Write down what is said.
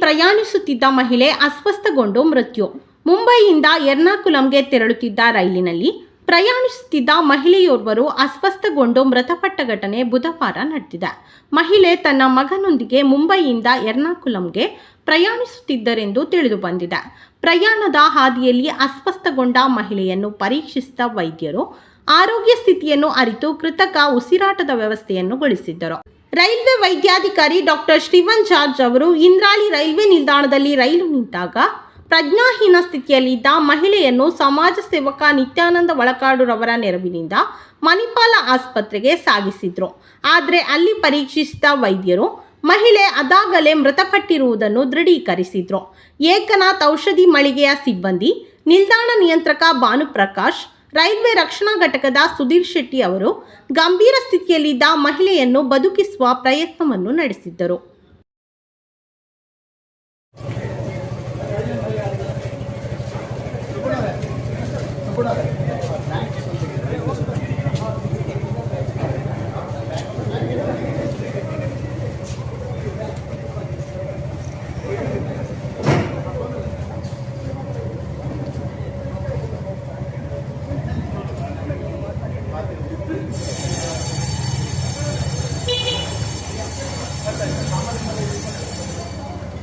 ಪ್ರಯಾಣಿಸುತ್ತಿದ್ದ ಮಹಿಳೆ ಅಸ್ವಸ್ಥಗೊಂಡು ಮೃತ್ಯು. ಮುಂಬೈಯಿಂದ ಎರ್ನಾಕುಲಂಗೆ ತೆರಳುತ್ತಿದ್ದ ರೈಲಿನಲ್ಲಿ ಪ್ರಯಾಣಿಸುತ್ತಿದ್ದ ಮಹಿಳೆಯೋರ್ವರು ಅಸ್ವಸ್ಥಗೊಂಡು ಮೃತಪಟ್ಟ ಘಟನೆ ಬುಧವಾರ ನಡೆದಿದೆ. ಮಹಿಳೆ ತನ್ನ ಮಗನೊಂದಿಗೆ ಮುಂಬೈಯಿಂದ ಎರ್ನಾಕುಲಂಗೆ ಪ್ರಯಾಣಿಸುತ್ತಿದ್ದರೆಂದು ತಿಳಿದು ಬಂದಿದೆ ಪ್ರಯಾಣದ ಹಾದಿಯಲ್ಲಿ ಅಸ್ವಸ್ಥಗೊಂಡ ಮಹಿಳೆಯನ್ನು ಪರೀಕ್ಷಿಸಿದ ವೈದ್ಯರು ಆರೋಗ್ಯ ಸ್ಥಿತಿಯನ್ನು ಅರಿತು ಕೃತಕ ಉಸಿರಾಟದ ವ್ಯವಸ್ಥೆಯನ್ನು ಗೊಳಿಸಿದ್ದರು. ರೈಲ್ವೆ ವೈದ್ಯಾಧಿಕಾರಿ ಡಾಕ್ಟರ್ ಶ್ರೀವನ್ ಜಾರ್ಜ್ ಅವರು ಇಂದ್ರಾಳಿ ರೈಲ್ವೆ ನಿಲ್ದಾಣದಲ್ಲಿ ರೈಲು ನಿಂತಾಗ ಪ್ರಜ್ಞಾಹೀನ ಸ್ಥಿತಿಯಲ್ಲಿದ್ದ ಮಹಿಳೆಯನ್ನು ಸಮಾಜ ಸೇವಕ ನಿತ್ಯಾನಂದ ಒಳಕಾಡುರವರ ನೆರವಿನಿಂದ ಮಣಿಪಾಲ ಆಸ್ಪತ್ರೆಗೆ ಸಾಗಿಸಿದ್ರು. ಆದರೆ ಅಲ್ಲಿ ಪರೀಕ್ಷಿಸಿದ ವೈದ್ಯರು ಮಹಿಳೆ ಅದಾಗಲೇ ಮೃತಪಟ್ಟಿರುವುದನ್ನು ದೃಢೀಕರಿಸಿದ್ರು. ಏಕನಾಥ್ ಔಷಧಿ ಮಳಿಗೆಯ ಸಿಬ್ಬಂದಿ, ನಿಲ್ದಾಣ ನಿಯಂತ್ರಕ ಭಾನುಪ್ರಕಾಶ್ ರೈಲ್ವೆ ರಕ್ಷಣಾ ಘಟಕದ ಸುಧೀರ್ ಶೆಟ್ಟಿ ಅವರು ಗಂಭೀರ ಸ್ಥಿತಿಯಲ್ಲಿದ್ದ ಮಹಿಳೆಯನ್ನು ಬದುಕಿಸುವ ಪ್ರಯತ್ನವನ್ನು ನಡೆಸಿದ್ದರು. ಕೂಡ